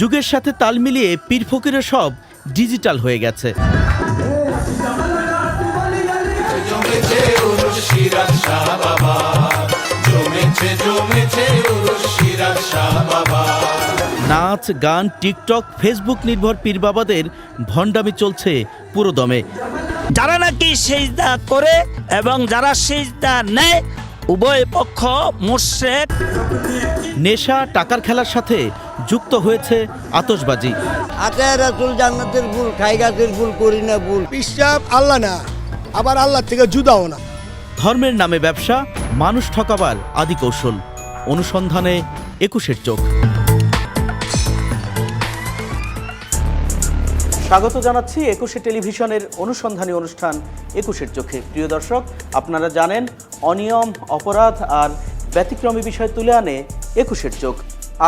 যুগের সাথে তাল মিলিয়ে পীর ফকিরের সব ডিজিটাল হয়ে গেছে। নাচ, গান, টিকটক, ফেসবুক নির্ভর পীর বাবাদের ভণ্ডামি চলছে পুরো দমে যারা নাকি সেজদা করে এবং যারা সেজদা নেয় উভয় পক্ষ মুর্শেক নেশা টাকার খেলার সাথে যুক্ত হয়েছে আতশবাজি। আতায় রাসুল জান্নাতের ফুল খাই গাছের ফুল করি না ফুল পিসাব আল্লাহ না আবার আল্লাহ থেকে জুদাও না। ধর্মের নামে ব্যবসা মানুষ ঠকাবার আদি কৌশল। অনুসন্ধানে একুশের চোখ। স্বাগত জানাচ্ছি একুশে টেলিভিশনের অনুসন্ধানী অনুষ্ঠান একুশের চোখে। প্রিয় দর্শক, আপনারা জানেন, অনিয়ম, অপরাধ আর ব্যতিক্রমী বিষয় তুলে আনে একুশের চোখ।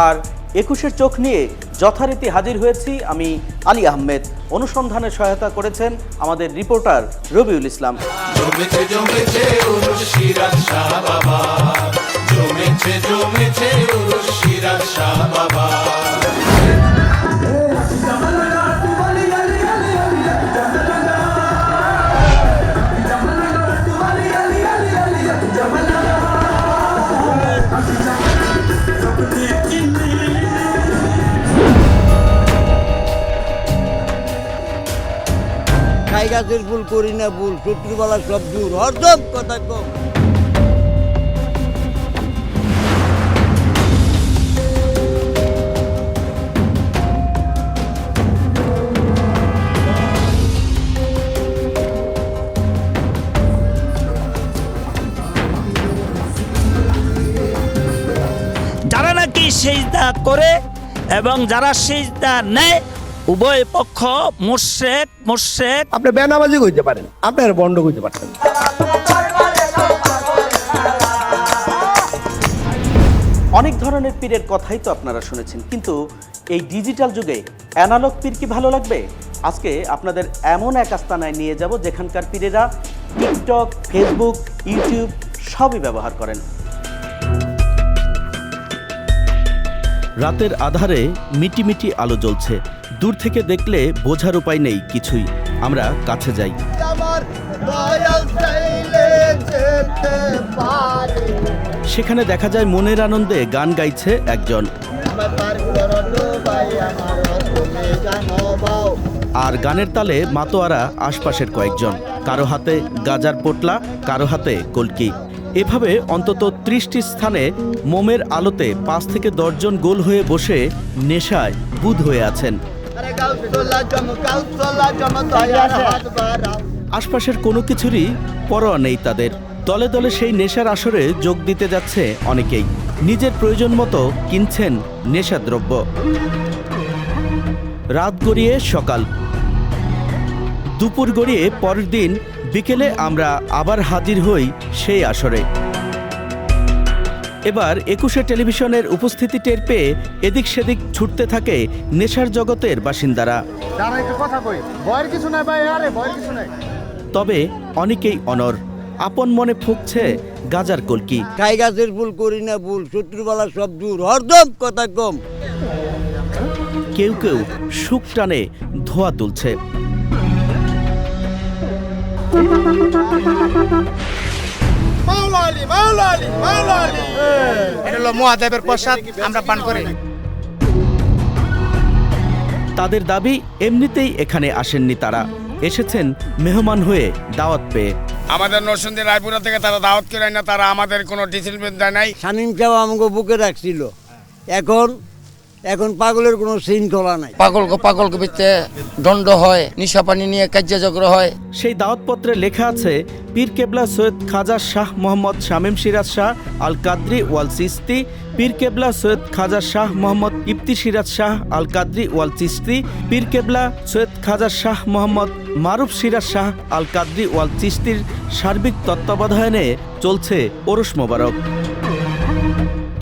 আর একুশের চোখ নিয়ে যথারীতি হাজির হয়েছি আমি আলী আহমেদ। অনুসন্ধানে সহায়তা করেছেন আমাদের রিপোর্টার রবিউল ইসলাম। বাবা। গাছের ফুল করি না ফুল শত্রুবালা সব দূর। হরদম কথা কম যারা নাকি সেজদা করে এবং যারা সেজদা নেয় উভয় পক্ষ মুর্শেক মুর্শেক। আপনি বেনামাজি কইতে পারেন আপনার বন্ড কইতে পারতেন অনেক ধরনের পীরের কথাই তো আপনারা শুনেছেন কিন্তু এই ডিজিটাল যুগে অ্যানালগ পীর কি ভালো লাগবে? আজকে আপনাদের এমন এক আস্তানায় নিয়ে যাব যেখানকার পীরেরা টিকটক ফেসবুক ইউটিউব সবই ব্যবহার করেন। রাতের আধারে মিটিমিটি আলো জ্বলছে। দূর থেকে দেখলে বোঝার উপায় নেই কিছুই। আমরা কাছে যাই। সেখানে দেখা যায় মনের আনন্দে গান গাইছে একজন। আর গানের তালে মাতোয়ারা আশপাশের কয়েকজন। কারও হাতে গাজার পোটলা কারও হাতে কলকি। এভাবে অন্তত ত্রিশটি স্থানে মোমের আলোতে পাঁচ থেকে দশজন গোল হয়ে বসে নেশায় বুধ হয়ে আছেন। আশপাশের কোনো কিছুরই পরোয়া নেই তাদের। দলে দলে সেই নেশার আসরে যোগ দিতে যাচ্ছে অনেকেই। নিজের প্রয়োজন মতো কিনছেন নেশাদ্রব্য। রাত গড়িয়ে সকাল। দুপুর গড়িয়ে পরের দিন। বিকেলে আমরা আবার হাজির হই সেই আসরে। এবার একুশে টেলিভিশনের উপস্থিতি টের পেয়ে এদিক সেদিক ছুটতে থাকে নেশার জগতের বাসিন্দারা। তবে অনেকেই অনর। আপন মনে ফুঁকছে গাজার কলকি। খাই গাছের ফুল করি না ফুল শত্রুবালা সব দূর। হরদম কথা কম। কেউ কেউ সুখ টানে ধোয়া তুলছে। এটা হলো মহাদেবের প্রসাদ আমরা পান করি। তাদের দাবি এমনিতেই এখানে আসেননি তারা। এসেছেন মেহমান হয়ে দাওয়াত পেয়ে। আমাদের নরসিংদী রায়পুরা থেকে তারা দাওয়াত করে না তারা আমাদের কোনো ডিসিপ্লিন দেয় নাই। শামিম সাহেব আমাকে বুকে রাখছিল। এখন এখন পাগলের কোনো শৃঙ্খলা নাই। পাগল পাগল ভিতরে দণ্ড হয় নিশা পানি নিয়ে কার্যচক্র হয়। সেই দাওয়াতপত্রে লেখা আছে পীর কেবলা সৈয়দ খাজা শাহ মোহাম্মদ শামীম সিরাজ শাহ আল কাদ্রি ওয়াল চিস্তি পীর কেবলা সৈয়দ খাজা শাহ মোহাম্মদ ইফতি সিরাজ শাহ আল কাদ্রি ওয়াল চিস্তি পীর কেবলা সৈয়দ খাজা শাহ মোহাম্মদ মারুফ সিরাজ শাহ আল কাদ্রি ওয়াল চিস্তির সার্বিক তত্ত্বাবধানে চলছে ওরস মোবারক।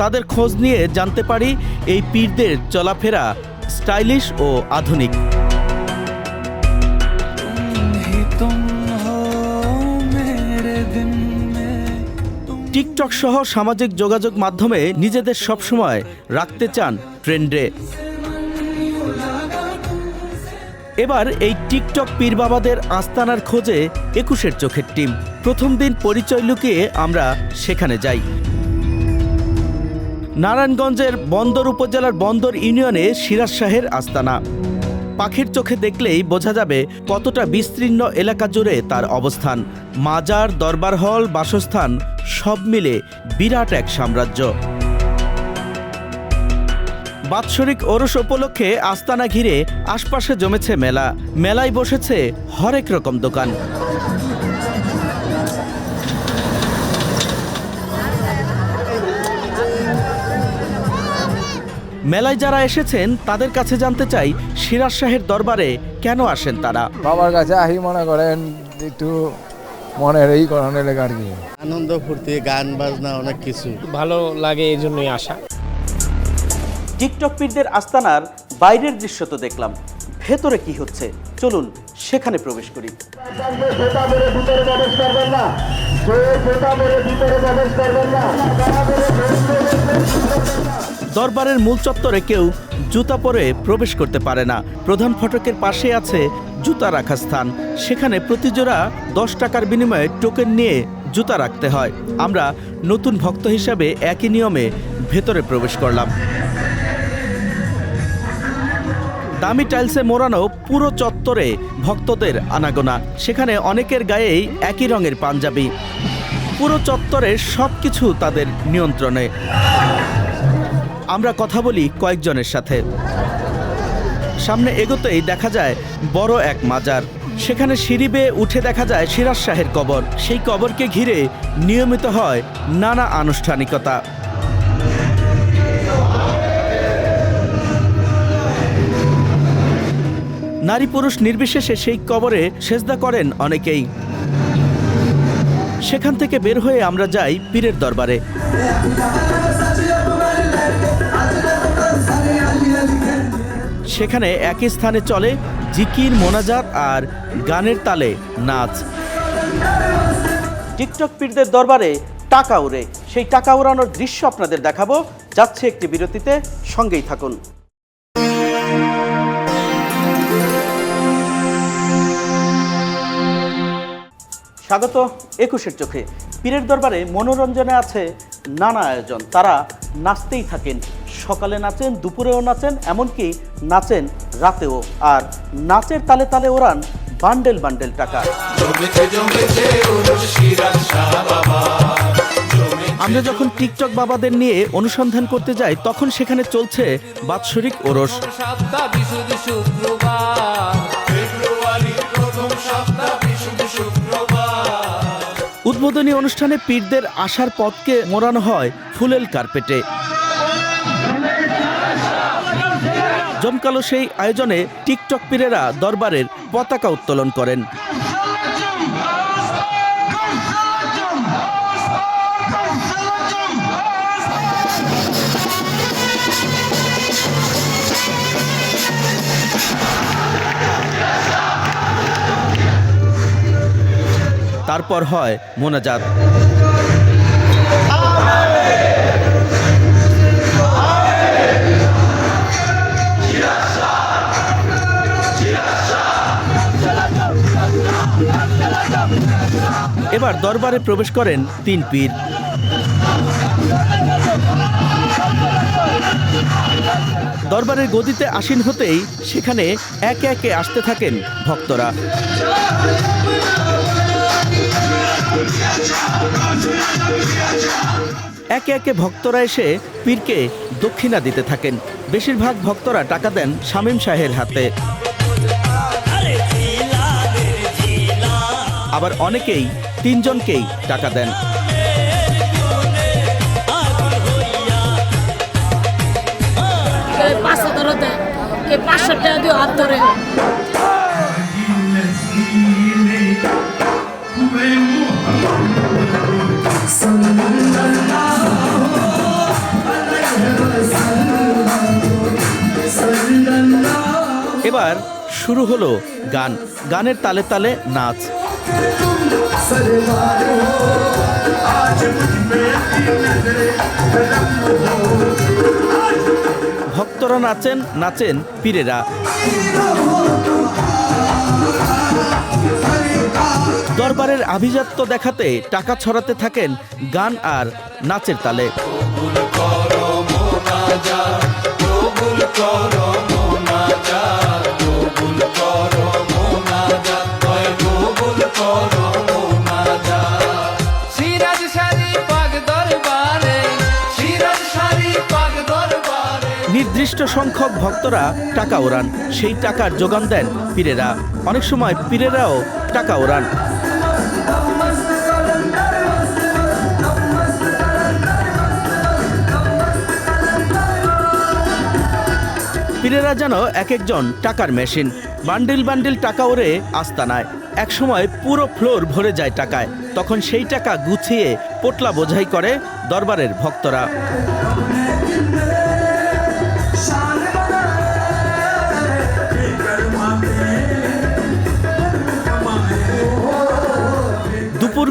তাদের খোঁজ নিয়ে জানতে পারি এই পীরদের চলাফেরা স্টাইলিশ ও আধুনিক। টিকটক সহ সামাজিক যোগাযোগ মাধ্যমে নিজেদের সবসময় রাখতে চান ট্রেন্ডে। এবার এই টিকটক পীর বাবাদের আস্তানার খোঁজে একুশের চোখের টিম। প্রথম দিন পরিচয় লুকিয়ে আমরা সেখানে যাই। নারায়ণগঞ্জের বন্দর উপজেলার বন্দর ইউনিয়নে সিরাজ শাহের আস্তানা। পাখির চোখে দেখলেই বোঝা যাবে কতটা বিস্তীর্ণ এলাকা জুড়ে তার অবস্থান। মাজার, দরবার হল, বাসস্থান সব মিলে বিরাট এক সাম্রাজ্য। বাৎসরিক ওরস উপলক্ষে আস্তানা ঘিরে আশপাশে জমেছে মেলা। মেলায় বসেছে হরেক রকম দোকান। মেলায় যারা এসেছেন তাদের কাছে জানতে চাই সিরাজ শাহের দরবারে কেন আসেন তারা? বাবার কাছে আহি মনে করেন একটু মনের এই করানোর লেগে আর কি। আনন্দ ফুর্তি গান বাজনা অনেক কিছু। ভালো লাগে এই জন্যই আসা। টিকটক পীরদের আস্তানার বাইরের দৃশ্য তো দেখলাম। ভেতরে কি হচ্ছে? চলুন সেখানে প্রবেশ করি। দরবারের মূল চত্বরে কেউ জুতা পরে প্রবেশ করতে পারে না। প্রধান ফটকের পাশে আছে জুতা রাখার স্থান। সেখানে প্রতিজোড়া দশ টাকার বিনিময়ে টোকেন নিয়ে জুতা রাখতে হয়। আমরা নতুন ভক্ত হিসাবে একই নিয়মে ভেতরে প্রবেশ করলাম। দামি টাইলসে মোড়ানো পুরো চত্বরে ভক্তদের আনাগোনা। সেখানে অনেকের গায়েই একই রঙের পাঞ্জাবি। পুরো চত্বরের সব কিছু তাদের নিয়ন্ত্রণে। আমরা কথা বলি কয়েকজনের সাথে। সামনে এগোতেই দেখা যায় বড় এক মাজার। সেখানে সিঁড়ি বেয়ে উঠে দেখা যায় সিরাজ শাহের কবর। সেই কবরকে ঘিরে নিয়মিত হয় নানা আনুষ্ঠানিকতা। নারী পুরুষ নির্বিশেষে সেই কবরে সেজদা করেন অনেকেই। সেখান থেকে বের হয়ে আমরা যাই পীরের দরবারে। সেখানে একই স্থানে চলে জিকির, মোনাজাত আর গানের তালে নাচ। টিকটক পীরদের দরবারে টাকা উড়ে সেই টাকা উড়ানোর দৃশ্য আপনাদের দেখাবো। যাচ্ছে একটি বিরতিতে, সঙ্গেই থাকুন। স্বাগত একুশের চোখে। পীরের দরবারে মনোরঞ্জনে আছে নানা আয়োজন। তারা নাচতেই থাকেন। সকালে নাচেন, দুপুরেও নাচেন, এমনকি নাচেন রাতেও। আর নাচের তালে তালে ওড়ান বান্ডেল বান্ডেল টাকা। আমরা যখন টিকটক বাবাদের নিয়ে অনুসন্ধান করতে যাই, তখন সেখানে চলছে বাৎসরিক ওরস। উদ্বোধনী অনুষ্ঠানে পীরদের আসার পথকে মোড়ানো হয় ফুলেল কার্পেটে। জমকালো সেই আয়োজনে টিকটক পীরেরা দরবারের পতাকা উত্তোলন করেন। তারপর হয় মোনাজাত। এবার দরবারে প্রবেশ করেন তিন পীর। দরবারের গদিতে আসীন হতেই সেখানে একে একে আসতে থাকেন ভক্তরা। একে একে ভক্তরা এসে পীরকে দক্ষিণা দিতে থাকেন। বেশিরভাগ ভক্তরা টাকা দেন শামীম শাহের হাতে। আবার অনেকেই তিনজনকেই টাকা দেন। পাঁচশো ধরে দেয় কে পাঁচশো টাকা দিয়ে হাত ধরে। এবার শুরু হলো গান। গানের তালে তালে নাচ। ভক্ত ভক্তরা নাচেন নাচেন পীরেরা। দরবারের আভিজাত্য দেখাতে টাকা ছড়াতে থাকেন গান আর নাচের তালে। সিরাজ নির্দিষ্ট সংখ্যক ভক্তরা টাকা ওড়ান। সেই টাকার যোগান দেন পীরেরা। অনেক সময় পীরেরাও টাকা ওড়ান। পীরেরা যেন এক একজন টাকার মেশিন। বান্ডিল বান্ডিল টাকা ওরে আস্তানায়। একসময় পুরো ফ্লোর ভরে যায় টাকায়। তখন সেই টাকা গুছিয়ে, পোটলা বোঝাই করে দরবারের ভক্তরা।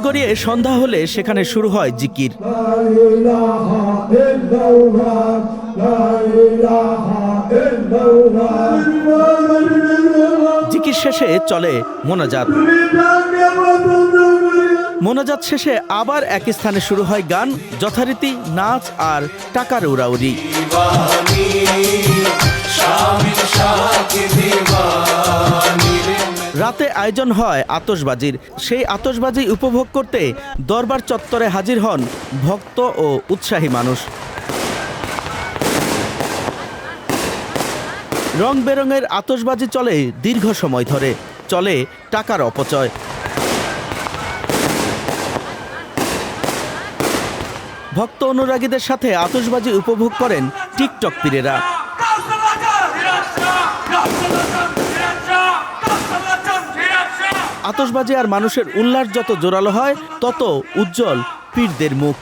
গড়িয়ে সন্ধ্যা হলে সেখানে শুরু হয় জিকির। জিকির শেষে চলে মোনাজাত। মোনাজাত শেষে আবার এক স্থানে শুরু হয় গান, যথারীতি নাচ আর টাকার উড়াউড়ি। রাতে আয়োজন হয় আতশবাজির। সেই আতশবাজি উপভোগ করতে দরবার চত্বরে হাজির হন ভক্ত ও উৎসাহী মানুষ। রং বেরঙের আতশবাজি চলে দীর্ঘ সময় ধরে, চলে টাকার অপচয়। ভক্ত অনুরাগীদের সাথে আতশবাজি উপভোগ করেন টিকটক পীরেরা। আতশবাজি আর মানুষের উল্লাস যত জোরালো হয়, তত উজ্জ্বল পীরদের মুখ।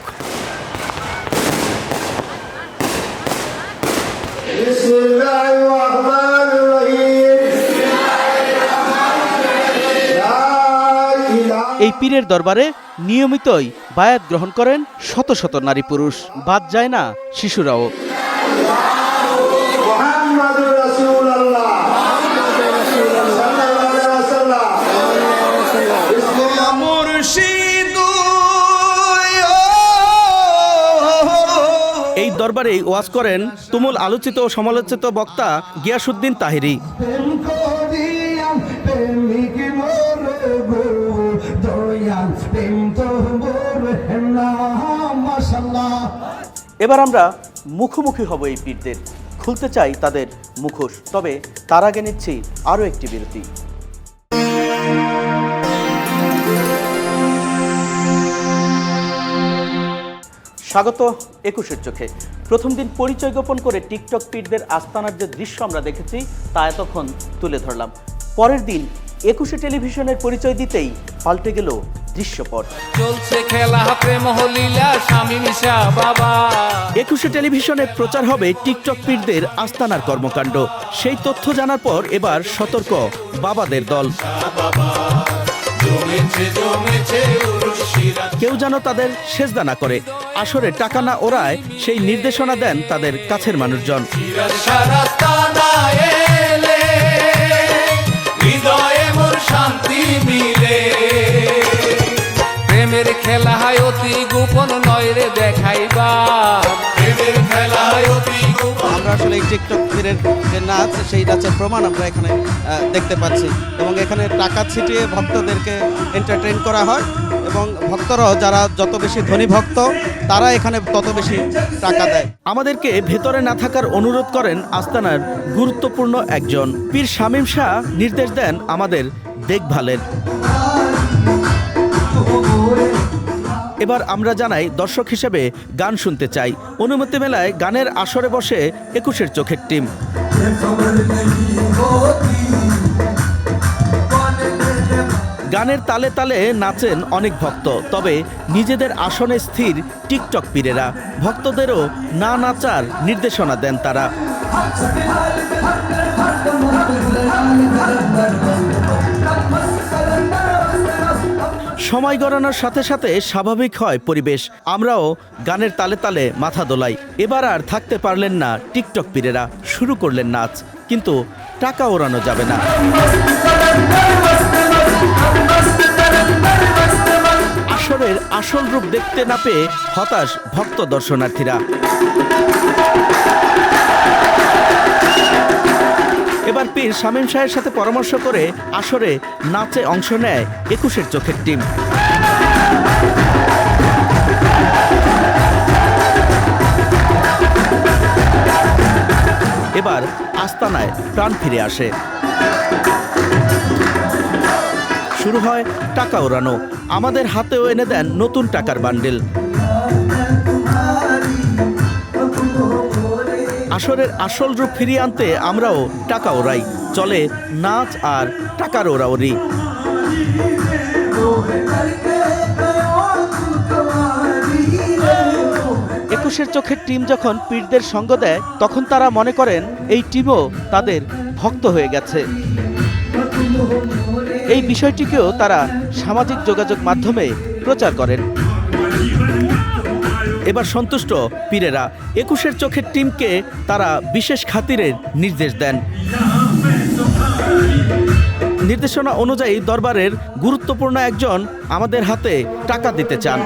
এই পীরের দরবারে নিয়মিতই বায়াত গ্রহণ করেন শত শত নারী পুরুষ। বাদ যায় না শিশুরাও। দরবারে ওয়াজ করেন তুমুল আলোচিত ও সমালোচিত বক্তা গিয়াসুদ্দিন তাহিরি। এবার আমরা মুখোমুখি হব এই পীরদের। খুলতে চাই তাদের মুখোশ, তবে তার আগে নিচ্ছি আরও একটি বিরতি। স্বাগত একুশের চোখে। প্রথম দিন পরিচয় গোপন করে টিকটক পীরদের আস্তানার যে দৃশ্য আমরা দেখেছি তা এতক্ষণ তুলে ধরলাম। পরের দিন একুশে টেলিভিশনের পরিচয় দিতেই পাল্টে গেল দৃশ্যপট। চলছে খেলা প্রেম হলিলা বাবা। একুশে টেলিভিশনে প্রচার হবে টিকটক পীরদের আস্তানার কর্মকাণ্ড। সেই তথ্য জানার পর এবার সতর্ক বাবাদের দল। কেউ যেন তাদের সেজদা না করে। আসরে টাকা না ওরায় সেই নির্দেশনা দেন তাদের কাছের মানুষজন। হৃদয়ে মোর শান্তি মিলে। প্রেমের খেলা হয় অতি গোপন নয় রে দেখাইবা। প্রেমের খেলা হয় অতি আমরা আসলে এই টিকটক ফিরের যে নাচ সেই নাচের প্রমাণ আমরা এখানে আহ, দেখতে পাচ্ছি। এবং এখানে টাকা ছিটিয়ে ভক্তদেরকে এন্টারটেইন করা হয়। এবং ভক্তরাও যারা যত বেশি ধনী ভক্ত তারা এখানে তত বেশি টাকা দেয়। আমাদেরকে ভেতরে না থাকার অনুরোধ করেন আস্তানার গুরুত্বপূর্ণ একজন। পীর শামীম শাহ নির্দেশ দেন আমাদের দেখভালের। এবার আমরা জানাই দর্শক হিসেবে গান শুনতে চাই। অনুমতি মেলায় গানের আসরে বসে একুশের চোখের টিম। গানের তালে তালে নাচেন অনেক ভক্ত, তবে নিজেদের আসনে স্থির টিকটক পীরেরা। ভক্তদেরও না নাচার নির্দেশনা দেন তারা। সময় গড়ানোর সাথে সাথে স্বাভাবিক হয় পরিবেশ। আমরাও গানের তালে তালে মাথা দোলাই। এবার আর থাকতে পারলেন না টিকটক পীরেরা। শুরু করলেন নাচ। কিন্তু টাকা ওড়ানো যাবে না। আসরের আসল রূপ দেখতে না পেয়ে হতাশ ভক্ত দর্শনার্থীরা। এবার পীর শামীম শাহের সাথে পরামর্শ করে আসরে নাচে অংশ নেয় একুশের চোখের টিম। এবার আস্তানায় প্রাণ ফিরে আসে। শুরু হয় টাকা ওড়ানো। আমাদের হাতেও এনে দেন নতুন টাকার বান্ডেল। আসরের আসল রূপ ফিরিয়ে আনতে আমরাও টাকা ওড়াই চলে নাচ আর টাকার ওড়াওড়ি একুশের চোখের টিম যখন পীরদের সঙ্গ দেয়, তখন তারা মনে করেন এই টিমও তাদের ভক্ত হয়ে গেছে। এই বিষয়টিকেও তারা সামাজিক যোগাযোগ মাধ্যমে প্রচার করেন। এবার সন্তুষ্ট পীরেরা। একুশের চোখের টিমকে তারা বিশেষ খাতিরের নির্দেশ দেন। নির্দেশনা অনুযায়ী দরবারের গুরুত্বপূর্ণ একজন আমাদের হাতে টাকা দিতে চান।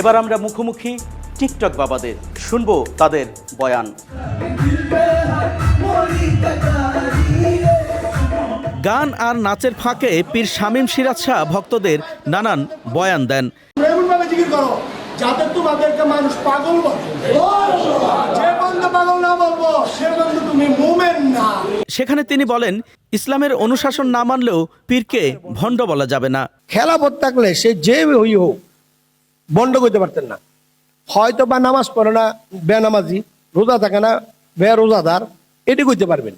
এবার আমরা মুখোমুখি টিকটক বাবাদের। শুনব তাদের বয়ান। গান আর নাচের ফাঁকে পীর শামীম সিরাজ শাহ ভক্তদের নানান বয়ান দেন। এমন ভাবে জিকির করো যাতে তোমাদেরকে মানুষ পাগল যে বন্ধু পাগল না বলব সে বন্ধু তুমি মুমেন না। সেখানে তিনি বলেন ইসলামের অনুশাসন না মানলেও পীরকে ভণ্ড বলা যাবে না। খেলা খেলাপথ থাকলে সে যে হই হোক বন্ধ করতে পারতেন না। হয়তো বা নামাজ পড়ে না বেনামাজি রোজা থাকে না বে রোজাদার এটি করতে পারবেন।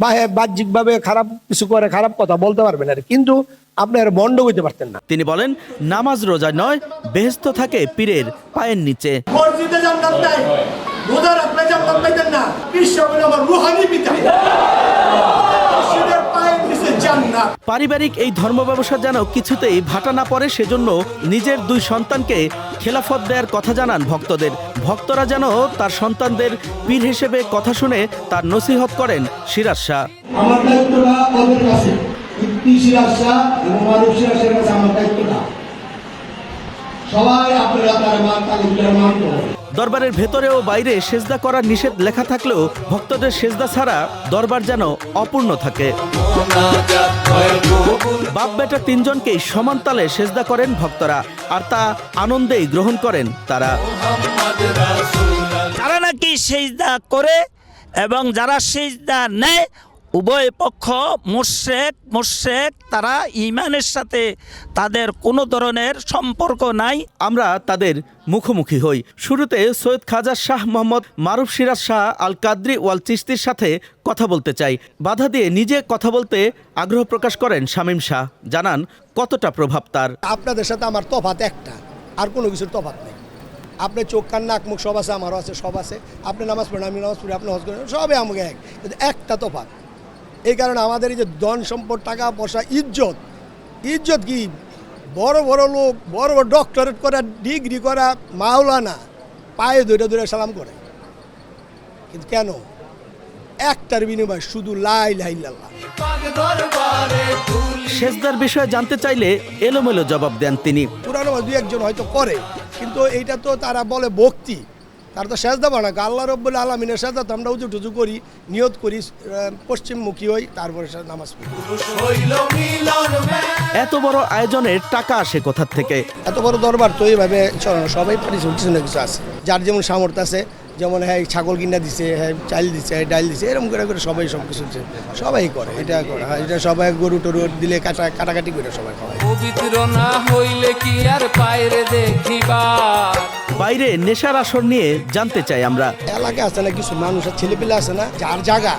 বা হ্যাঁ বাহ্যিকভাবে খারাপ কিছু করে খারাপ কথা বলতে পারবেন আর কিন্তু আপনি আর বন্ড হইতে পারতেন না। তিনি বলেন নামাজ রোজা নয় বেহেস্ত থাকে পীরের পায়ের নিচে। মসজিদে জান্নাত নাই রোজা রাখলে জান্নাত পাইতেন না। বিশ্ব আমার রুহানি পিতা। পায়ের নিচে জান্নাত। পারিবারিক এই ধর্ম ব্যবসা যেন কিছুতেই ভাটা না পড়ে সেজন্য নিজের দুই সন্তানকে খেলাফত দেওয়ার কথা জানান ভক্তদের। ভক্তরা যেন তার সন্তানদের পীর হিসেবে কথা শুনে তার নসিহত করেন সিরাজ শাহ। আমার দায়িত্বটা ওদের কাছে। ইতি শিরাশা এবং মানব শিরাশের কাছে আমার দায়িত্বটা। সবাই আপনারা তার মান মান দরবারের ভেতরে ও বাইরে সেজদা করার নিষেধ লেখা থাকলেও ভক্তদের সেজদা ছাড়া দরবার যেন অপূর্ণ থাকে। বাপ বেটা তিনজনকেই সমান তালে সেজদা করেন ভক্তরা, আর তা আনন্দেই গ্রহণ করেন তারা। তারা নাকি সেজদা করে এবং যারা সেজদা নেয় উভয় পক্ষ, মোর্শেক মোর্শেক, তারা ইমানের সাথে তাদের কোনো ধরনের সম্পর্ক নাই। আমরা তাদের মুখোমুখি হই। শুরুতে সৈয়দ খাজা শাহ মোহাম্মদ মারুফ সিরাজ শাহ আল কাদ্রি ওয়াল চিস্তির সাথে কথা বলতে চাই। বাধা দিয়ে নিজে কথা বলতে আগ্রহ প্রকাশ করেন শামীম শাহ। জানান, কতটা প্রভাব তার? আপনাদের সাথে আমার তফাত একটা, আর কোনো কিছুর তফাত নেই। আপনি চোখ, কান, নাক, মুখ সব আছে, আমারও আছে, সব আছে। আপনি নামাজ পড়েন, আমি নামাজ পড়ি, আপনি হজ করেন, সবই আমাকে এক। একটা তফাৎ এই কারণে আমাদের এই যে ধন সম্পদ টাকা পয়সা ইজ্জত ইজ্জত কি? বড় বড় লোক বড় বড় ডক্টরেট করা ডিগ্রি করা মাওলানা পায়ে ধরে ধরে সালাম করে। কিন্তু কেন? একটার বিনিময়ে শুধু লাই লাই লাল্লাহ সেজদার বিষয়ে জানতে চাইলে এলোমেলো জবাব দেন তিনি। পুরানো দুই একজন হয়তো করে কিন্তু এইটা তো তারা বলে ভক্তি। তারা তো সেজদা বানা। আল্লাহ রব্বুল আলমিনের সেজদা তো আমরা উজু টুজু করি নিয়ত করি পশ্চিমমুখী হই তারপরে নামাজ পড়ি। এত বড় আয়োজনের টাকা আসে কোথার থেকে? এত বড় দরবার তো এইভাবে সবাই পারিস কিছু না কিছু আছে। যার যেমন সামর্থ্য আছে যেমন হ্যাঁ ছাগল কিনা দিছে হ্যাঁ চাল দিছে হ্যাঁ ডাল দিছে এরকম করে করে সবাই সব কিছু। সবাই করে এটা করে হ্যাঁ, এটা সবাই গরু টরু দিলে কাটা কাটাকাটি করে সবাই খাওয়ায়। পবিত্র না হইলে কি আর পায়রে দেখিবা? বাইরে নেশার আসর নিয়ে জানতে চাই আমরা। এলাকায় আছে না কিছু? মানুষ আর ছেলেপেলে আছে না? যার জায়গা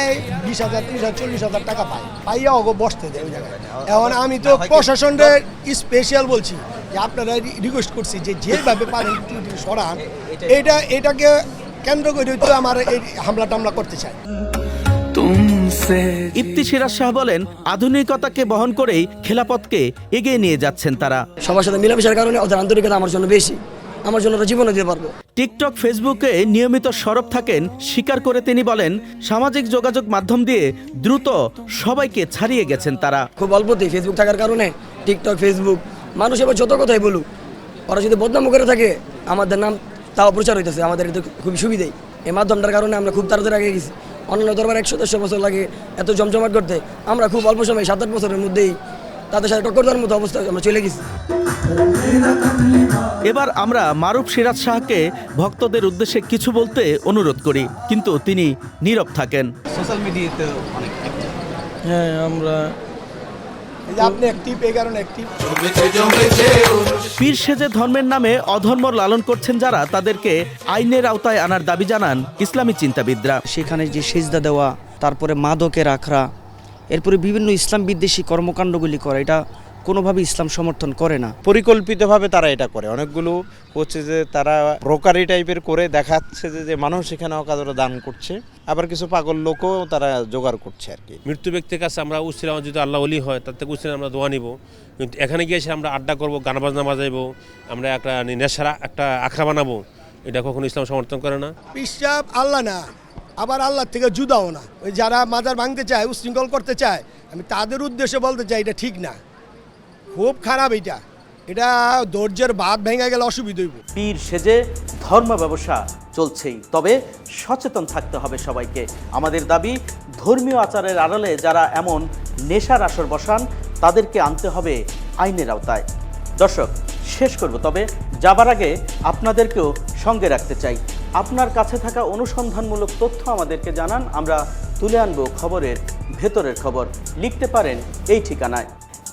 এই বিশ হাজার ত্রিশ হাজার চল্লিশ হাজার টাকা পায়। পাইয়া ওগো বসতে দেয় ওই জায়গায়। এখন আমি তো প্রশাসনের স্পেশাল বলছি। যে আপনারা রিকোয়েস্ট করছি যে যেভাবে পারেন সরান এটা এটাকে কেন্দ্র করে তো আমার এই হামলা টামলা করতে চায়। तुम ইপ্তি সিরাজ শাহ বলেন আধুনিকতাকে বহন করেই খেলাপথকে এগিয়ে নিয়ে যাচ্ছেন তারা। সবার সাথে মিলামেশার কারণে ওদের আন্তরিকতা আমার জন্য বেশি। আমার জন্য জীবনে দিতে পারব। টিকটক ফেসবুকে নিয়মিত সরব থাকেন স্বীকার করে তিনি বলেন সামাজিক যোগাযোগ মাধ্যম দিয়ে দ্রুত সবাইকে ছাড়িয়ে গেছেন তারা। খুব অল্পতেই ফেসবুক থাকার কারণে টিকটক ফেসবুক মানুষ এবার যত কথাই বলুক ওরা যদি বদনাম করে থাকে আমাদের নাম তাও প্রচার হইতেছে আমাদের এটা খুবই সুবিধাই। এই মাধ্যমটার কারণে আমরা খুব তাড়াতাড়ি আগে গেছি। অন্যান্য দরবার একশো দেড়শো বছর লাগে এত জমজমাট করতে। আমরা খুব অল্প সময় সাত আট বছরের মধ্যেই তাদের সাথে টক্কর দেওয়ার মতো অবস্থা আমরা চলে গেছি। এবার আমরা মারুফ সিরাজ শাহকে ভক্তদের উদ্দেশ্যে কিছু বলতে অনুরোধ করি কিন্তু তিনি নীরব থাকেন। সোশ্যাল মিডিয়াতে অনেক হ্যাঁ আমরা আপনি অ্যাক্টিভ এই কারণে অ্যাক্টিভ জমেছে জমেছে উরুষ পীর সেজে ধর্মের নামে অধর্ম লালন করছেন যারা তাদেরকে আইনের আওতায় আনার দাবি জানান ইসলামী চিন্তাবিদরা। সেখানে যে সেজদা দেওয়া তারপরে মাদকের আখড়া এরপরে বিভিন্ন ইসলাম বিদ্বেষী কর্মকাণ্ডগুলি করা এটা কোনোভাবে ইসলাম সমর্থন করে না। পরিকল্পিতভাবে তারা এটা করে। অনেকগুলো হচ্ছে যে তারা ব্রোকারি টাইপের করে দেখাচ্ছে যে যে মানুষ এখানে অকাদরে দান করছে। আবার কিছু পাগল লোকও তারা জোগাড় করছে আর কি। মৃত্যু ব্যক্তির কাছে আমরা উচ্ছিলাম যদি আল্লাহ অলি হয় তার থেকে উচ্ছিলাম আমরা দোয়া নিব। কিন্তু এখানে গিয়ে এসে আমরা আড্ডা করব গান বাজনা বাজাইবো আমরা একটা নেশারা একটা আখড়া বানাবো। এটা কখনো ইসলাম সমর্থন করে না। পিসাব আল্লাহ না আবার আল্লাহর থেকে জুদাও না। ওই যারা মাজার ভাঙতে চায় উশৃঙ্খল করতে চায় আমি তাদের উদ্দেশ্যে বলতে চাই এটা ঠিক না। খুব খারাপ এটা এটা ধৈর্যের বাদ ভেঙে গেলে অসুবিধা হইব। পীর সেজে ধর্ম ব্যবসা চলছেই, তবে সচেতন থাকতে হবে সবাইকে। আমাদের দাবি, ধর্মীয় আচারের আড়ালে যারা এমন নেশার আসর বসান, তাদেরকে আনতে হবে আইনের আওতায়। দর্শক, শেষ করব, তবে যাবার আগে আপনাদেরকেও সঙ্গে রাখতে চাই। আপনার কাছে থাকা অনুসন্ধানমূলক তথ্য আমাদেরকে জানান, আমরা তুলে আনব খবরের ভেতরের খবর। লিখতে পারেন এই ঠিকানায়।